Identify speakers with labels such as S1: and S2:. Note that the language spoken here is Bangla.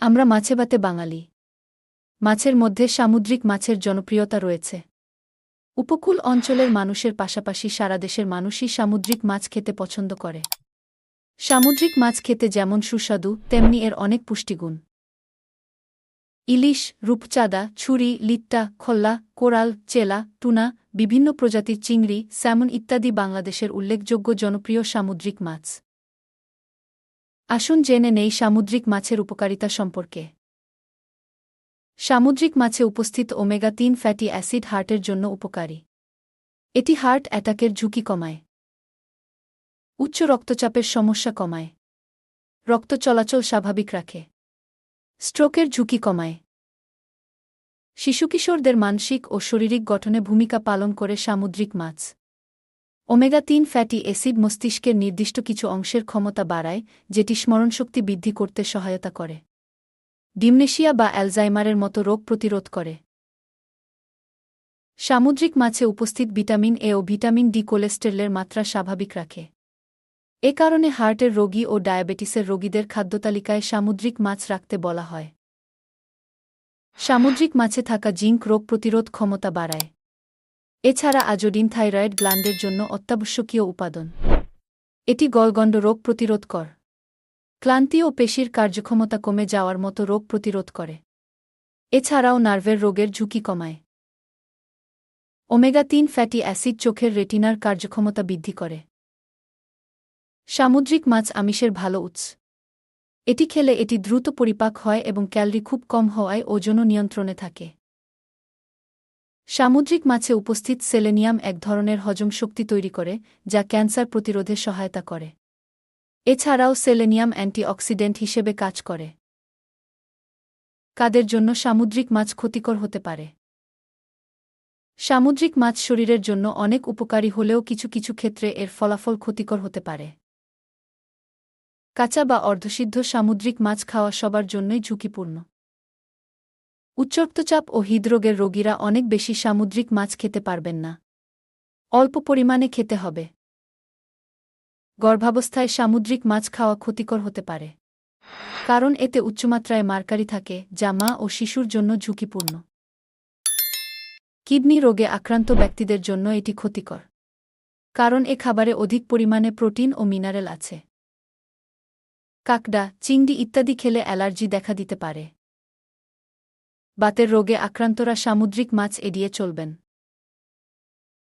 S1: আমরা মাছে ভাতে বাঙালি। মাছের মধ্যে সামুদ্রিক মাছের জনপ্রিয়তা রয়েছে। উপকূল অঞ্চলের মানুষের পাশাপাশি সারা দেশের মানুষই সামুদ্রিক মাছ খেতে পছন্দ করে। সামুদ্রিক মাছ খেতে যেমন সুস্বাদু, তেমনি এর অনেক পুষ্টিগুণ। ইলিশ, রূপচাঁদা, ছুরি, লিট্টা, খোল্লা, কোরাল, চেলা, টুনা, বিভিন্ন প্রজাতির চিংড়ি, স্যামন ইত্যাদি বাংলাদেশের উল্লেখযোগ্য জনপ্রিয় সামুদ্রিক মাছ। আসুন জেনে নেই সামুদ্রিক মাছের উপকারিতা সম্পর্কে। সামুদ্রিক মাছে উপস্থিত ওমেগা তিন ফ্যাটি অ্যাসিড হার্টের জন্য উপকারী। এটি হার্ট অ্যাটাকের ঝুঁকি কমায়। উচ্চ রক্তচাপের সমস্যা কমায়। রক্ত চলাচল স্বাভাবিক রাখে। স্ট্রোকের ঝুঁকি কমায়। শিশুকিশোরদের মানসিক ও শারীরিক গঠনে ভূমিকা পালন করে সামুদ্রিক মাছ। ওমেগা তিন ফ্যাটি অ্যাসিড মস্তিষ্কের নির্দিষ্ট কিছু অংশের ক্ষমতা বাড়ায়, যেটি স্মরণশক্তি বৃদ্ধি করতে সহায়তা করে। ডিমনেশিয়া বা অ্যালজাইমারের মতো রোগ প্রতিরোধ করে। সামুদ্রিক মাছে উপস্থিত ভিটামিন এ ও ভিটামিন ডি কোলেস্টেরলের মাত্রা স্বাভাবিক রাখে। এ কারণে হার্টের রোগী ও ডায়াবেটিসের রোগীদের খাদ্যতালিকায় সামুদ্রিক মাছ রাখতে বলা হয়। সামুদ্রিক মাছে থাকা জিঙ্ক রোগ প্রতিরোধ ক্ষমতা বাড়ায়। এছাড়া আজোডিন থাইরয়েড গ্ল্যান্ডের জন্য অত্যাবশ্যকীয় উপাদান। এটি গলগণ্ড রোগ প্রতিরোধ কর। ক্লান্তি ও পেশির কার্যক্ষমতা কমে যাওয়ার মতো রোগ প্রতিরোধ করে। এছাড়াও নার্ভের রোগের ঝুঁকি কমায়। ওমেগা তিন ফ্যাটি অ্যাসিড চোখের রেটিনার কার্যক্ষমতা বৃদ্ধি করে। সামুদ্রিক মাছ আমিষের ভালো উৎস। এটি খেলে এটি দ্রুত পরিপাক হয় এবং ক্যালরি খুব কম হওয়ায় ওজনও নিয়ন্ত্রণে থাকে। সামুদ্রিক মাছে উপস্থিত সেলেনিয়াম এক ধরনের হজম শক্তি তৈরি করে, যা ক্যান্সার প্রতিরোধে সহায়তা করে। এছাড়াও সেলেনিয়াম অ্যান্টিঅক্সিডেন্ট হিসেবে কাজ করে। কাদের জন্য সামুদ্রিক মাছ ক্ষতিকর হতে পারে? সামুদ্রিক মাছ শরীরের জন্য অনেক উপকারী হলেও কিছু কিছু ক্ষেত্রে এর ফলাফল ক্ষতিকর হতে পারে। কাঁচা বা অর্ধসিদ্ধ সামুদ্রিক মাছ খাওয়া সবার জন্যই ঝুঁকিপূর্ণ। উচ্চরক্তচাপ ও হৃদরোগের রোগীরা অনেক বেশি সামুদ্রিক মাছ খেতে পারবেন না। অল্প পরিমাণে খেতে হবে। গর্ভাবস্থায় সামুদ্রিক মাছ খাওয়া ক্ষতিকর হতে পারে। কারণ এতে উচ্চমাত্রায় মার্কারি থাকে, যা মা ও শিশুর জন্য ঝুঁকিপূর্ণ। কিডনি রোগে আক্রান্ত ব্যক্তিদের জন্য এটি ক্ষতিকর। কারণ এ খাবারে অধিক পরিমাণে প্রোটিন ও মিনারেল আছে। কাকডা, চিংড়ি ইত্যাদি খেলে অ্যালার্জি দেখা দিতে পারে। বাতের রোগে আক্রান্তরা সামুদ্রিক মাছ এড়িয়ে চলবেন।